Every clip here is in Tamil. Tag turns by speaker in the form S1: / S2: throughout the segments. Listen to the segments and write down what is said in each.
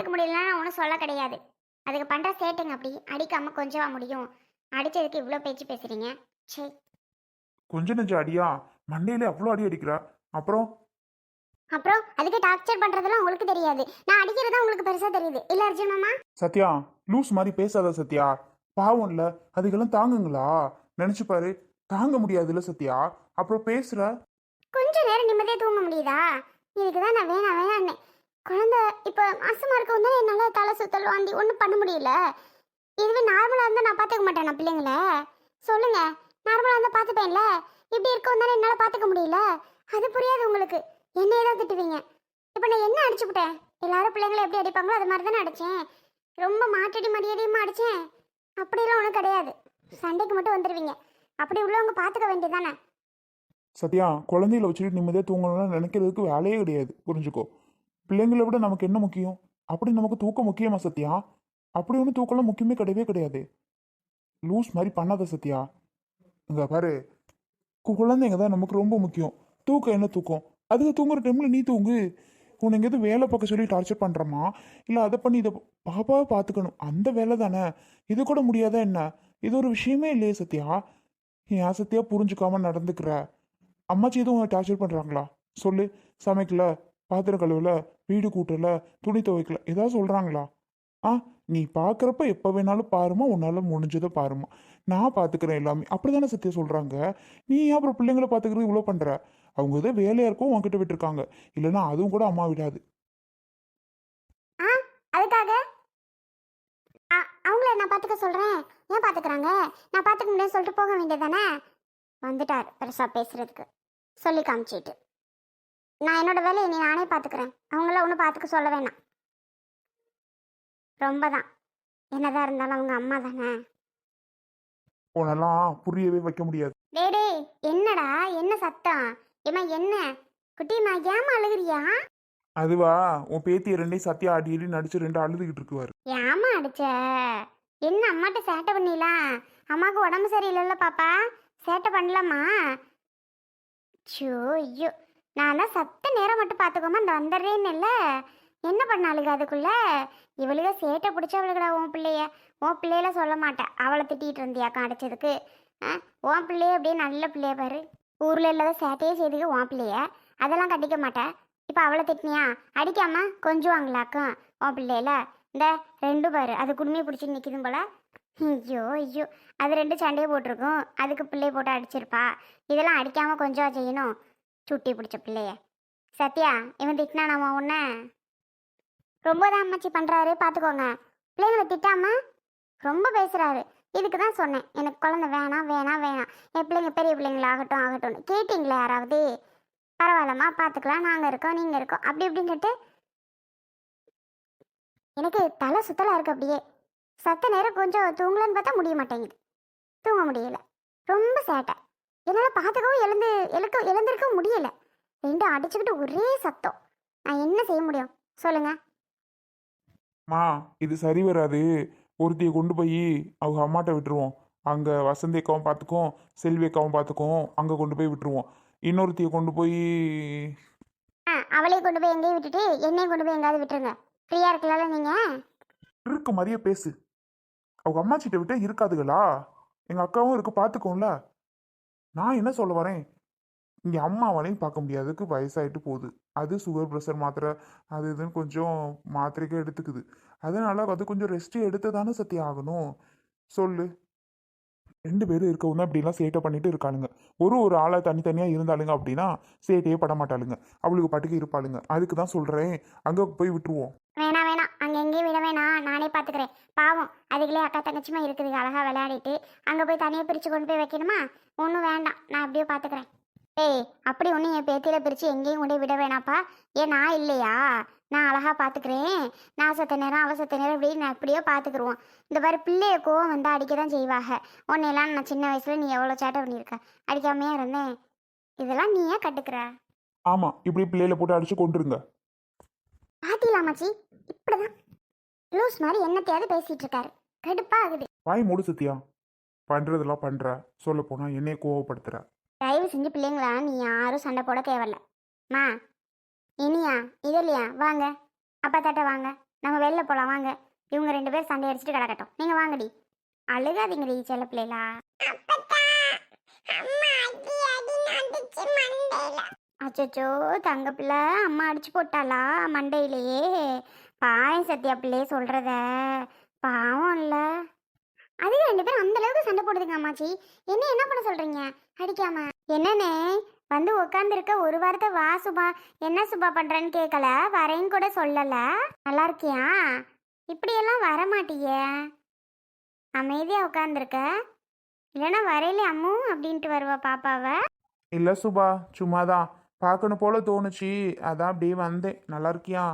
S1: பார்த்துக்க முடியலன்னா ஒன்றும் சொல்ல கிடையாது. அதுக்கு பண்ணுற சேட்டுங்க அப்படி. அடிக்காம கொஞ்சவா முடியும். அடிச்சதுக்கு இவ்வளோ பேச்சு பேசுறீங்க. சே
S2: கொஞ்ச நெஞ்ச அடியா? மண்டையில அவ்வளோ அடி அடிக்கிறா? அப்புறம்?
S1: அப்புறம் அதுக்கு டார்ச்சர் பண்ணுறதெல்லாம் உங்களுக்கு தெரியாது. நான் அடிக்கிறது உங்களுக்கு பெருசாக தெரியுது. இல்லை அர்ஜுன் மாமா?
S2: சத்யா லூஸ் மாதிரி பேசாத சத்யா. பாவம் இல்ல. அதுக்கெல்லாம் தாங்குங்களா? நினைச்சு பாரு. தாங்க முடியாதுல்ல சத்யா. அப்புறம் பேசுற?
S1: கொஞ்ச நேரம் நிம்மதியாக தூங்க முடியுதா? இதுக்கு தான் நான் வேணாம் வேணான்னு குழந்தை இப்போ மாசமா இருக்கவும் தான் என்னால் தலை சுத்தல் வாந்தி ஒன்றும் பண்ண முடியல. இதுவே நார்மலாக இருந்தால் நான் பார்த்துக்க மாட்டேன் நான் பிள்ளைங்கள. சொல்லுங்க நார்மலாக இருந்தால் பார்த்துப்பேன்ல இப்படி இருக்கவும் தானே என்னால் பார்த்துக்க முடியல. அது புரியாது உங்களுக்கு. என்னையே தான் திட்டுவீங்க. இப்போ நான் என்ன அடிச்சு விட்டேன்? எல்லாரும் பிள்ளைங்களை எப்படி அடிப்பாங்களோ அது மாதிரி தானே அடித்தேன் ரொம்ப மாட்டடி மடியடியுமா அடித்தேன் அப்படிலாம் ஒன்றும் கிடையாது. சண்டைக்கு மட்டும் வந்துடுவீங்க அப்படி உள்ளவங்க பார்த்துக்க வேண்டியதானே
S2: சத்யா குழந்தைகளை வச்சுட்டு நிம்மதியாக தூங்கணும்னு நினைக்கிறதுக்கு வேலையே கிடையாது. புரிஞ்சுக்கோ. பிள்ளைங்களை விட நமக்கு என்ன முக்கியம்? அப்படி நமக்கு தூக்கம் முக்கியமா சத்யா? அப்படி ஒன்றும் தூக்கம்லாம் முக்கியமே கிடையவே கிடையாது. லூஸ் மாதிரி பண்ணாத சத்யா. இங்க பாரு. குழந்தைங்க தான் நமக்கு ரொம்ப முக்கியம். தூக்கம் என்ன தூக்கம்? அதுக்கு தூங்குற டைமில் நீ தூங்கு. உன்னை எங்கேயாவது வேலை பார்க்க சொல்லி டார்ச்சர் பண்ணுறமா இல்லை அதை பண்ணி இதை பாப்பாவை பார்த்துக்கணும். அந்த வேலை தானே. இது கூட முடியாதா என்ன? இது ஒரு விஷயமே இல்லையே சத்யா. ஏன் சத்யா புரிஞ்சுக்காம நடந்துக்கிற? அம்மாச்சி எதுவும் டார்ச்சர் பண்ணுறாங்களா சொல்லு. சமைக்கல. பாத்திரம் கழுவல வீடு கூட்டல துணி துவைக்கல ஏதாவது சொல்கிறாங்களா ஆ நீ பார்க்குறப்ப எப்போ வேணாலும் பாருமா உன்னால் முடிஞ்சதை பாருமா நான் பார்த்துக்கிறேன் எல்லாமே. அப்படி தானே சத்தியம் சொல்கிறாங்க நீ ஏன் அப்புறம் பிள்ளைங்கள பார்த்துக்கிறது இவ்வளோ பண்ணுற அவங்க ஏதோ வேலையாக இருக்கும் உங்ககிட்ட விட்டுருக்காங்க. இல்லைன்னா அதுவும் கூட அம்மா விடாது.
S1: ஆ அதுக்காக? அவங்கள நான் பார்த்துக்க சொல்கிறேன் ஏன் பார்த்துக்கிறாங்க நான் பார்த்துக்க முடியாது சொல்லிட்டு போக வேண்டியதானே வந்துட்டார் பெருசாக பேசுகிறதுக்கு சொல்லி காமிச்சிட்டு. நான் என்னோட வேலையை நீ நானே பார்த்துக்கிறேன் அவங்கள ஒன்றும் பார்த்துக்க சொல்ல வேணாம். ரொம்ப தான் என்னதான் இருந்தாலும் அவங்க அம்மா தானே.
S2: உன்னெல்லாம் புரியவே வைக்க முடியாது.
S1: டேய் டேய் என்னடா? என்ன சத்தம்? ஏம்மா என்ன? குட்டிமா ஏமா அழுகுறியா?
S2: அதுவா உன் பேத்தியை ரெண்டையும் சத்யா அடி அடி நடிச்சு ரெண்டு அழுதுகிட்டு இருக்குவாரு.
S1: ஏமா அடிச்ச? என்ன அம்மாட்ட சேட்டை பண்ணிலாம் அம்மாவுக்கு உடம்பு சரியில்லைல்ல பாப்பா? சேட்டை பண்ணலாமா? ஷோ ஐயோ. நான் தான் சத்த நேரம் மட்டும் பார்த்துக்கோமா அந்த வந்துடுறேன்னு இல்லை. என்ன பண்ணாளுங்க அதுக்குள்ள? இவளுக சேட்டை பிடிச்சவளுகடா உன் பிள்ளைய. உன் பிள்ளையில சொல்ல மாட்டேன் அவளை திட்டிகிட்டு இருந்தியாக்கா அடைச்சதுக்கு? ஆ? உன் பிள்ளைய அப்படியே நல்ல பிள்ளைய பாரு. ஊரில் இல்லாத சேட்டையே செய்துக்கு உன் பிள்ளைய. அதெல்லாம் கண்டிக்க மாட்டேன் இப்போ அவளை திட்டினியா? அடிக்காம கொஞ்சுவாங்களாக்கும் உன் பிள்ளையில? இந்த ரெண்டு பாரு. அது குடுமையை பிடிச்சி நிற்கிதும் போல. ஐயோ ஐயோ. அது ரெண்டு சண்டையை போட்டிருக்கும். அதுக்கு பிள்ளைய போட்டு அடிச்சிருப்பா. இதெல்லாம் அடிக்காமல் கொஞ்சம் செய்யணும். சுட்டி பிடிச்ச பிள்ளைய. சத்யா இவன் திட்டினானாமா உன்ன? ரொம்ப தான் அம்மாச்சி பண்ணுறாரு பார்த்துக்கோங்க பிள்ளைங்களை திட்டாம ரொம்ப பேசுகிறாரு இதுக்கு தான் சொன்னேன் எனக்கு குழந்தை வேணாம் வேணாம் வேணாம். என் பிள்ளைங்க பெரிய பிள்ளைங்களா ஆகட்டும் ஆகட்டும்னு. கேட்டிங்களே யாராவது? பரவாயில்லம்மா பார்த்துக்கலாம் நாங்கள் இருக்கோம் நீங்கள் இருக்கோம். அப்படி இப்படின்னு சொல்லிட்டு எனக்கு தலை சுத்தலாக இருக்கு அப்படியே. சத்த நேரம் கொஞ்சம் தூங்கலன்னு பார்த்தா முடிய மாட்டேங்குது. தூங்க முடியல. ரொம்ப சேட்டை. என்னால் பார்த்துக்கவும் எழுந்து எழுக்க எழுந்திருக்கவும் முடியல. ரெண்டும் அடிச்சுக்கிட்டு ஒரே சத்தம். நான் என்ன செய்ய முடியும்? சொல்லுங்க.
S2: மா இது சரி வராது. ஒருத்தியை கொண்டு போய் அவங்க அம்மாட்ட விட்டுருவோம். அங்கே வசந்தி அக்காவும் பார்த்துக்கும் செல்வி அக்காவும் பார்த்துக்கும் அங்கே கொண்டு போய் விட்டுருவோம். இன்னொருத்தியை கொண்டு போய்
S1: ஆ அவளையும் கொண்டு போய் எங்கேயும் விட்டுட்டு என்னையும் கொண்டு போய் எங்கேயாவது விட்டுருங்க. ஃப்ரீயாக இருக்கலாம்ல நீங்கள்
S2: இருக்க மாதிரியே பேசு. அவங்க அம்மாச்சிட்ட விட்டா இருக்காதுகளா? எங்கள் அக்காவும் இருக்கு பார்த்துக்கோம்ல நான் என்ன சொல்ல வரேன்? இங்கே அம்மாவாலையும் பார்க்க முடியாதுக்கு வயசாயிட்டு போகுது. அது சுகர் ப்ரெஷர் மாத்திரை அது இதுன்னு கொஞ்சம் மாத்திரைக்கு எடுத்துக்குது. அதனால அது கொஞ்சம் ரெஸ்ட்டு எடுத்து தானே சத்தியம் ஆகணும்? சொல்லு. ரெண்டு பேரும் இருக்கவும் தான் இப்படிலாம் சேட்டை பண்ணிட்டு இருக்காளுங்க. ஒரு ஒரு ஆளாக தனித்தனியாக இருந்தாளுங்க அப்படின்னா சேட்டையே பட மாட்டாளுங்க அவளுக்கு பாட்டுக்கு இருப்பாளுங்க. அதுக்கு தான் சொல்கிறேன் அங்கே போய் விட்டுருவோம்.
S1: அங்கே எங்கேயும் விட வேணாம். நானே பார்த்துக்கிறேன் பாவம் அதுக்குள்ளே அக்கா தங்கச்சிமா இருக்குது அழகாக விளையாடிட்டு அங்கே போய் தனியாக பிரித்து கொண்டு போய் வைக்கணுமா? ஒன்றும் வேண்டாம். நான் அப்படியே பார்த்துக்கிறேன் ஏய் அப்படி ஒன்றும் என் பேத்தியில் பிரித்து எங்கேயும் கொண்டு விட வேணாப்பா ஏன் நான் இல்லையா? நான் அழகாக பார்த்துக்கிறேன் நான் சத்த நேரம் அவசத்த நேரம் இப்படி நான் இப்படியோ பார்த்துக்குருவோம் இந்த மாதிரி பிள்ளைய கோவம் வந்து அடிக்க தான் செய்வாங்க உன்னையெல்லாம் நான் சின்ன வயசில் நீ எவ்வளோ சேட்டை பண்ணியிருக்க. அடிக்காமையே இருந்தேன். இதெல்லாம் நீ ஏன் கட்டுக்கிற.
S2: ஆமாம் இப்படி பிள்ளையில போட்டு அடிச்சு கொண்டுருங்க
S1: பாத்தீங்களா மச்சி இப்படிதான். லூஸ் மாதிரி என்னத்தையாவது பேசிட்டு இருக்காரு. கடுப்பா ஆகுது.
S2: வாய் மூடு சத்தியா பண்ணுறதெல்லாம் பண்ணுற சொல்ல போனால் என்னைய கோவப்படுத்துற.
S1: தயவு செஞ்சு பிள்ளைங்களா நீ யாரும் சண்டை போட தேவையில்ல. மா இனியா இது இல்லையா வாங்க. அப்பா தாட்ட வாங்க. நம்ம வெளில போகலாம் வாங்க. இவங்க ரெண்டு பேரும் சண்டை அடிச்சுட்டு கிடக்கட்டும் நீங்கள் வாங்கடி. அழுகாதீங்கடி செல்ல பிள்ளைகளா. அச்சோ தங்க பிள்ளை அம்மா அடிச்சு போட்டாளா மண்டையிலேயே? பாயம் சத்யா பிள்ளையே சொல்கிறத பாவம் இல்லை. அதுக்கு ரெண்டு பேரும் அந்த அளவுக்கு சண்டை போடுதுங்க அம்மாச்சி. என்ன என்ன பண்ண சொல்கிறீங்க அடிக்காம. என்னண்ணே வந்து உட்காந்துருக்க ஒரு வாரத்தை வா சுபா. என்ன சுபா பண்ணுறேன்னு கேட்கல வரேன்னு கூட சொல்லலை. நல்லா இருக்கியா? இப்படியெல்லாம் வர மாட்டியே அமைதியாக உட்காந்துருக்க இல்லைன்னா வரையிலே அம்மு அப்படின்ட்டு வருவா பாப்பாவை.
S2: இல்லை சுபா சும்மா தான் பார்க்கணும் போல தோணுச்சு. அதான் அப்படியே வந்தேன். நல்லா இருக்கியா?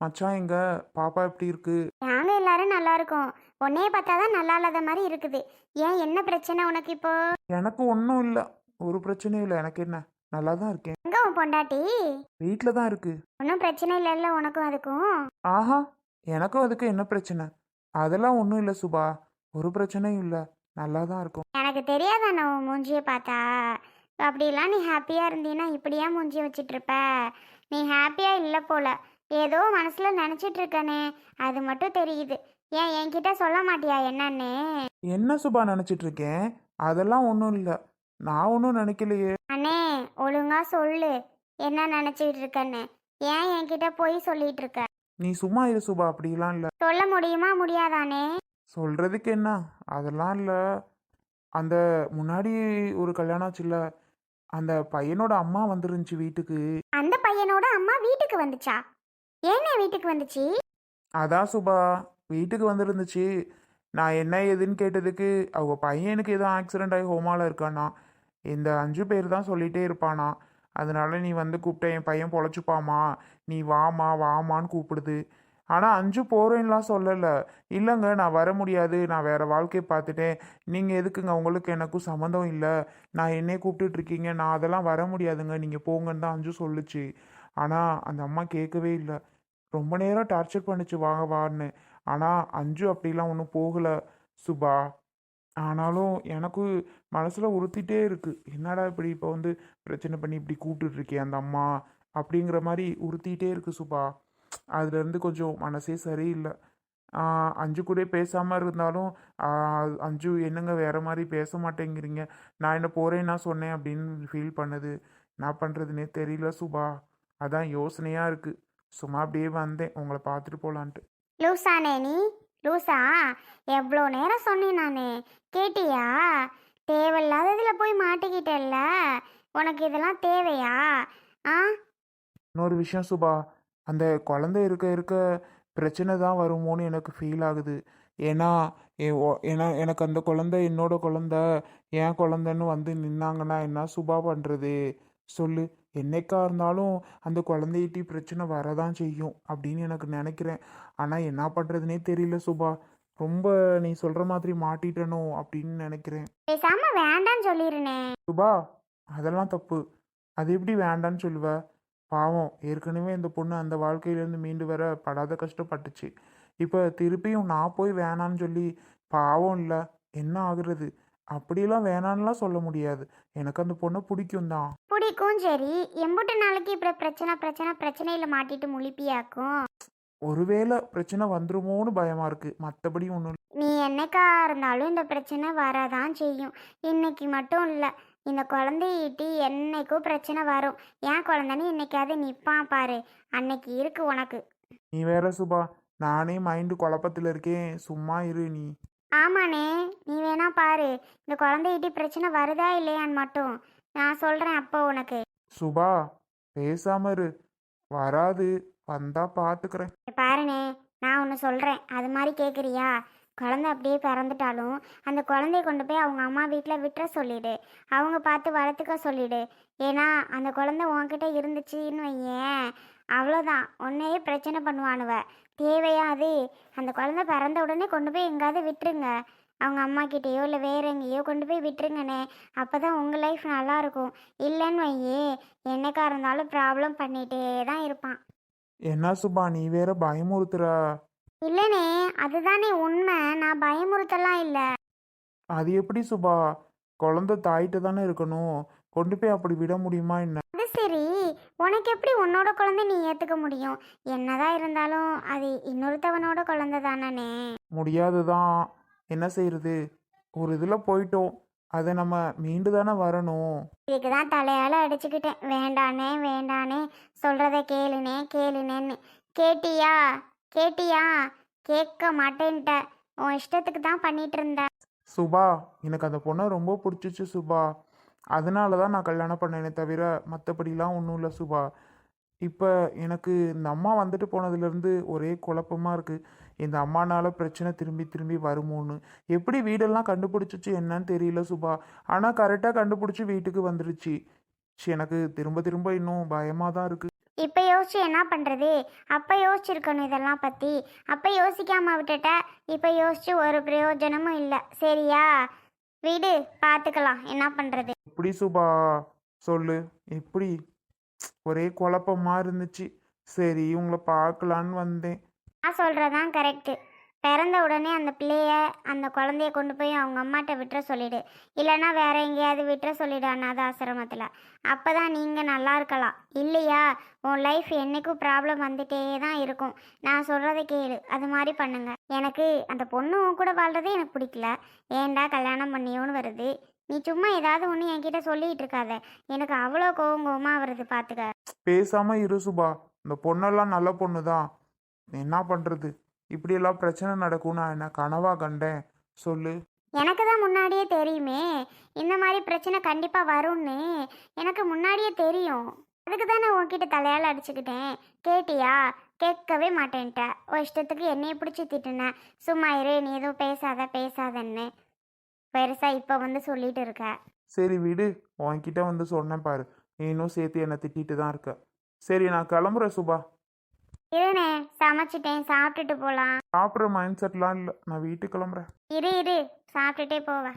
S2: மச்சான் எங்க? பாப்பா எப்படி இருக்கு?
S1: நாங்க எல்லாரும் நல்லா இருக்கோம். உன்னைய பார்த்தாதான் நல்லா இல்லாத மாதிரி இருக்குது. ஏன் என்ன பிரச்சனை உனக்கு இப்போ?
S2: எனக்கு ஒன்றும் இல்லை. ஒரு பிரச்சனையும் இல்லை. எனக்கு என்ன? நல்லா தான் இருக்கேன்.
S1: எங்க உன் பொண்டாட்டி?
S2: வீட்டில் தான் இருக்கு.
S1: ஒன்றும் பிரச்சனை இல்லைல்ல உனக்கும் அதுக்கும்?
S2: ஆஹா. எனக்கும் அதுக்கு என்ன பிரச்சனை? அதெல்லாம் ஒன்றும் இல்லை சுபா. ஒரு பிரச்சனையும் இல்லை. நல்லா தான் இருக்கும்.
S1: எனக்கு தெரியாதா நான் உன் மூஞ்சியை பார்த்தா? அப்படிலாம் நீ ஹாப்பியாக இருந்தீன்னா இப்படியா மூஞ்சி வச்சிட்டு இருப்ப நீ ஹாப்பியாக இல்லை போல. ஏதோ மனசில் நினச்சிட்டு இருக்கனே அது மட்டும் தெரியுது. ஏன் என்கிட்ட சொல்ல மாட்டியா என்னன்னு?
S2: என்ன சுபா நினச்சிட்டு இருக்கேன் அதெல்லாம் ஒன்றும் இல்லை. நான் ஒன்றும் நினைக்கலையே.
S1: அண்ணே ஒழுங்கா சொல்லு. என்ன நினச்சிட்டு இருக்கன்னு ஏன் என்கிட்ட போய் சொல்லிட்டு இருக்க
S2: நீ சும்மா இரு சுபா அப்படிலாம் இல்லை.
S1: சொல்ல முடியுமா முடியாதானே?
S2: சொல்கிறதுக்கு என்ன? அதெல்லாம் இல்லை. அந்த முன்னாடி ஒரு கல்யாணம் ஆச்சுல்ல? அந்த பையனோட அம்மா வந்துருந்துச்சு வீட்டுக்கு.
S1: அந்த பையனோட அம்மா வீட்டுக்கு வந்துச்சா? ஏன்னே வீட்டுக்கு வந்துச்சு?
S2: அதான் சுபா வீட்டுக்கு வந்துருந்துச்சு. நான் என்ன ஏதுன்னு கேட்டதுக்கு அவங்க பையனுக்கு ஏதோ ஆக்சிடென்ட் ஆகி ஹோமால இருக்கானா? இந்த அஞ்சு பேர் தான் சொல்லிட்டே இருப்பானா? அதனால நீ வந்து கூப்பிட்ட என் பையன் பொழைச்சுப்பாமா. நீ வாமா வாமான்னு கூப்பிடுது. ஆனால் அஞ்சு போகிறேன்லாம் சொல்லலை. இல்லைங்க நான் வர முடியாது. நான் வேறு வாழ்க்கையை பார்த்துட்டேன் நீங்கள் எதுக்குங்க? உங்களுக்கு எனக்கும் சம்மந்தம் இல்லை. நான் என்னையே கூப்பிட்டுட்ருக்கீங்க நான் அதெல்லாம் வர முடியாதுங்க. நீங்கள் போங்கன்னு தான் அஞ்சு சொல்லுச்சு. ஆனால் அந்த அம்மா கேட்கவே இல்லை. ரொம்ப நேரம் டார்ச்சர் பண்ணுச்சு. வாங்க வான்னு. ஆனால் அஞ்சு அப்படிலாம் ஒன்றும் போகலை சுபா. ஆனாலும் எனக்கு மனசில் உறுத்திட்டே இருக்குது என்னடா இப்படி இப்போ வந்து பிரச்சனை பண்ணி இப்படி கூப்பிட்டுட்ருக்கேன் அந்த அம்மா? அப்படிங்கிற மாதிரி உறுத்திட்டே இருக்குது சுபா. அதுலேருந்து கொஞ்சம் மனசே சரியில்லை. அஞ்சு கூட பேசாமல் இருந்தாலும் அஞ்சு என்னங்க வேற மாதிரி பேச மாட்டேங்கிறீங்க? நான் என்ன போகிறேன் நான் சொன்னேன் அப்படின்னு ஃபீல் பண்ணுது. என்ன பண்ணுறதுனே தெரியல சுபா. அதான் யோசனையாக இருக்குது சும்மா அப்படியே வந்தேன். உங்களை பார்த்துட்டு போகலான்ட்டு
S1: லூசானே நீ? லூசா? எவ்வளோ நேரம் சொன்னேன் நான். கேட்டியா? தேவையில்லாததில் போய் மாட்டிக்கிட்டல்ல. உனக்கு இதெல்லாம் தேவையா? ஆ?
S2: இன்னொரு விஷயம் சுபா. அந்த குழந்தை இருக்க இருக்க பிரச்சனை தான் வருமோன்னு எனக்கு ஃபீல் ஆகுது. ஏன்னா ஏன்னா எனக்கு அந்த குழந்தை என்னோட குழந்தை என் குழந்தைன்னு வந்து நின்னாங்கன்னா என்ன சுபா பண்ணுறது சொல்லு. என்னைக்கா இருந்தாலும் அந்த குழந்தையிட்டி பிரச்சனை வரதான் செய்யும் அப்படின்னு எனக்கு நினைக்கிறேன். ஆனால் என்ன பண்ணுறதுனே தெரியல சுபா. ரொம்ப நீ சொல்கிற மாதிரி மாட்டிட்டனோ அப்படின்னு நினைக்கிறேன்.
S1: பேசாம வேண்டான்னு சொல்லிருனே.
S2: சுபா அதெல்லாம் தப்பு. அது எப்படி வேண்டான்னு சொல்லுவ? பாவம். ஏற்கனவே இந்த பொண்ணு அந்த வாழ்க்கையிலேருந்து மீண்டு வர படாத கஷ்டப்பட்டுச்சு. இப்போ திருப்பியும் நான் போய் வேணான்னு சொல்லி பாவம் இல்லை என்ன ஆகுறது? அப்படியெல்லாம் வேணான்னுலாம் சொல்ல முடியாது. எனக்கு அந்த பொண்ணை பிடிக்கும் தான்.
S1: பிடிக்கும் சரி. எம்புட்டு நாளைக்கு இப்படி பிரச்சனை பிரச்சனை பிரச்சனையில் மாட்டிட்டு முழிப்பியாக்கும்?
S2: ஒருவேளை பிரச்சனை வந்துருமோன்னு பயமா இருக்கு. மற்றபடி ஒன்றும்
S1: நீ என்னைக்கா இருந்தாலும் இந்த பிரச்சனை வரதான் செய்யும். இன்னைக்கு மட்டும் இல்லை. இந்த குழந்தையிட்டி என்னைக்கும் பிரச்சனை வரும். ஏன் குழந்தைன்னு இன்னைக்காவது நிற்பான் பாரு. அன்னைக்கு இருக்கு உனக்கு.
S2: நீ வேற சுபா நானே மைண்டு குழப்பத்தில் இருக்கேன். சும்மா இரு நீ.
S1: ஆமாண்ணே நீ வேணா பாரு. இந்த குழந்தையிட்டி பிரச்சனை வருதா இல்லையான்னு மட்டும் நான் சொல்கிறேன் அப்போ உனக்கு.
S2: சுபா பேசாம இரு. வராது. வந்தா பார்த்துக்கிறேன்
S1: இங்க பாருண்ணே நான் ஒன்று சொல்கிறேன் அது மாதிரி கேட்குறியா குழந்தை அப்படியே பிறந்துட்டாலும் அந்த குழந்தைய கொண்டு போய் அவங்க அம்மா வீட்டில் விட்டுற சொல்லிடு. அவங்க பார்த்து வளர்த்துக்க சொல்லிடு. ஏன்னா அந்த குழந்தை உன்கிட்ட இருந்துச்சுன்னு வையேன். அவ்வளோதான் உன்னையே பிரச்சனை பண்ணுவானுவ. தேவையாது. அந்த குழந்தை பிறந்த உடனே கொண்டு போய் எங்காவது விட்டுருங்க. அவங்க அம்மா கிட்டேயோ இல்லை வேற எங்கேயோ கொண்டு போய் விட்டுருங்கண்ணே. அப்போ தான் உங்கள் லைஃப் நல்லா இருக்கும். இல்லைன்னு வையே என்னைக்கா இருந்தாலும் ப்ராப்ளம் பண்ணிகிட்டே தான் இருப்பான்.
S2: என்ன சுபா நீ வேற பயமுறுத்துற.
S1: இல்லைண்ணே அதுதானே உண்மை. நான் பயமுறுத்தலாம் இல்லை.
S2: அது எப்படி சுபா? குழந்தை தாயிட்ட தானே இருக்கணும். கொண்டு போய் அப்படி விட முடியுமா என்ன?
S1: அது சரி. உனக்கு எப்படி உன்னோட குழந்தை நீ ஏற்றுக்க முடியும்? என்னதான் இருந்தாலும் அது இன்னொருத்தவனோட குழந்தை தானே
S2: முடியாது தான் என்ன செய்யறது ஒரு இதில் போயிட்டோம். அதை நம்ம மீண்டு தானே வரணும்.
S1: இதுக்கு தான் தலையால் அடிச்சுக்கிட்டேன். வேண்டானே வேண்டானே. சொல்கிறத கேளுனே கேளுனேன்னு. கேட்டியா? கேட்டியா? கேட்க மாட்டேன்ட்ட. உன் இஷ்டத்துக்கு தான் பண்ணிட்டு இருந்த
S2: சுபா எனக்கு அந்த பொண்ணை ரொம்ப பிடிச்சிச்சு சுபா. அதனால தான் நான் கல்யாணம் பண்ணேனே தவிர மற்றபடிலாம் ஒன்றும் இல்லை சுபா. இப்போ எனக்கு இந்த அம்மா வந்துட்டு போனதுலேருந்து ஒரே குழப்பமாக இருக்குது இந்த அம்மானால பிரச்சனை திரும்பி திரும்பி வருமோன்னு. எப்படி வீடெல்லாம் கண்டுபிடிச்சிச்சு என்னன்னு தெரியல சுபா. ஆனால் கரெக்டாக கண்டுபிடிச்சி வீட்டுக்கு வந்துருச்சு. ச்சீ, எனக்கு திரும்ப திரும்ப இன்னும் பயமாக தான் இருக்குது
S1: இப்போ யோசிச்சு என்ன பண்ணுறது அப்போ யோசிச்சிருக்கணும் இதெல்லாம் பற்றி அப்போ யோசிக்காம விட்டுட்ட. இப்போ யோசிச்சு ஒரு பிரயோஜனமும் இல்லை. சரியா? வீடு பார்த்துக்கலாம் என்ன பண்ணுறது
S2: எப்படி சுபா? சொல்லு. எப்படி? ஒரே குழப்பமா இருந்துச்சு. சரி உங்களை பார்க்கலான்னு வந்தேன்.
S1: நான் சொல்கிறதான் கரெக்டு பிறந்த உடனே அந்த பிள்ளைய அந்த குழந்தைய கொண்டு போய் அவங்க அம்மாட்ட விட்டுற சொல்லிடு. இல்லைன்னா வேற எங்கேயாவது விட்டுற சொல்லிடு அனாத ஆசிரமத்தில். அப்போ தான் நீங்கள் நல்லா இருக்கலாம். இல்லையா? உன் லைஃப் என்னைக்கும் ப்ராப்ளம் வந்துட்டே தான் இருக்கும். நான் சொல்கிறத கேளு. அது மாதிரி பண்ணுங்க. எனக்கு அந்த பொண்ணு உன் கூட வாழ்றதே எனக்கு பிடிக்கல. ஏன்டா கல்யாணம் பண்ணியோன்னு வருது. நீ சும்மா ஏதாவது ஒன்று என்கிட்ட சொல்லிட்டு இருக்காத. எனக்கு அவ்வளோ கோவம் கோவமாக வருது பார்த்துக்க
S2: பேசாமல் இரு சுபா. இந்த பொண்ணெல்லாம் நல்ல பொண்ணு தான் என்ன பண்ணுறது இப்படியெல்லாம் பிரச்சனை நடக்கும் நான் என்ன கனவா கண்டேன்? சொல்லு.
S1: எனக்கு தான் முன்னாடியே தெரியுமே. இந்த மாதிரி பிரச்சனை கண்டிப்பாக வரும்னு. எனக்கு முன்னாடியே தெரியும். அதுக்கு தான் நான் உன்கிட்ட தலையால் அடிச்சுக்கிட்டேன். கேட்டியா? கேட்கவே மாட்டேன்ட்ட. உன் இஷ்டத்துக்கு என்னைய பிடிச்சி திட்டுனேன் சும்மா இரு நீ எதுவும் பேசாத பேசாதன்னு. பெருசாக இப்போ வந்து சொல்லிட்டு இருக்க.
S2: சரி விடு. உன்கிட்ட வந்து சொன்னேன் பாரு. நீனும் சேர்த்து என்னை திட்டிட்டு தான் இருக்க. சரி நான் கிளம்புறேன் சுபா.
S1: இருண்ணே சமைச்சிட்டேன் சாப்பிட்டுட்டு போகலாம்
S2: சாப்பிட்ற மைண்ட் செட்லாம் இல்லை. நான் வீட்டுக்கு கிளம்புறேன்.
S1: இரு இரு சாப்பிட்டுட்டே போவேன்